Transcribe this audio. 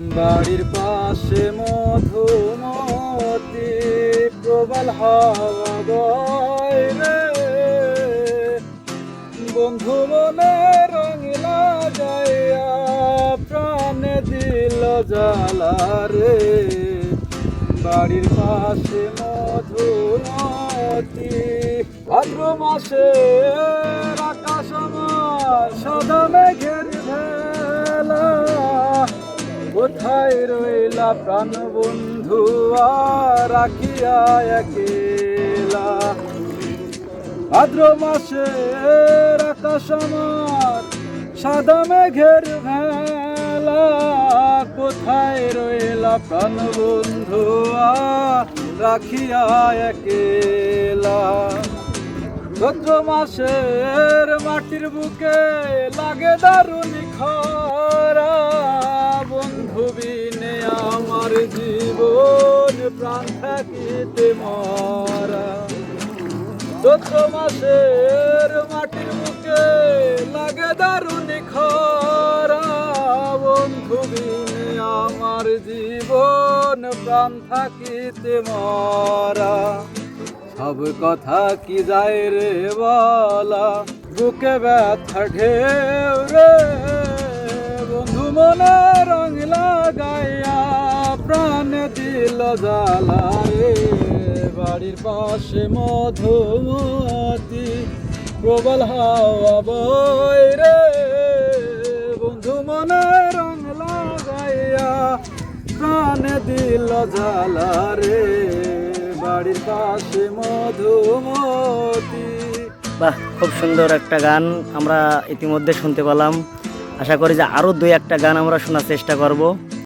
বাড়ির পাশে মধুমতি, প্রবল হাওয়া বয় বন্ধু মনে রঙিলা যাইয়া প্রাণে দিল জ্বালা রে। বাড়ির পাশে মধুমতি, ভাদ্র মাসে আকাশ আমার সাদা মেঘের কোথায় রইলা প্রাণ বন্ধু রাখিয়া একেলা। ভাদ্র মাসের আকাশ আমার, সাদা মেঘের ভেলা কোথায় রইলা প্রাণ বন্ধু রাখিয়া একেলা। চৈত্র মাসের মাটির বুকে লাগে দারুণ খরা আমার জীবন প্রাণ থাকিতে মরা। চৈত্র মাসের মাটির বুকে লাগে দারুণ খরা। আমার জীবন প্রাণ থাকিতে মরা। সব কথা কি যায় রে বলা? বুকে ব্যথা ঢেউ রে। দিল জ্বালা রে বাড়ির পাশে মধুমতি, প্রবল হাওয়া বয় রে। বন্ধু মনে রং লাগাইয়া প্রাণ দিল জ্বালা রে। বাড়ির পাশে মধুমতি। বাহ, খুব সুন্দর একটা গান আমরা ইতিমধ্যে শুনতে পেলাম। আশা করি যে আরও দুই একটা গান আমরা শোনার চেষ্টা করব।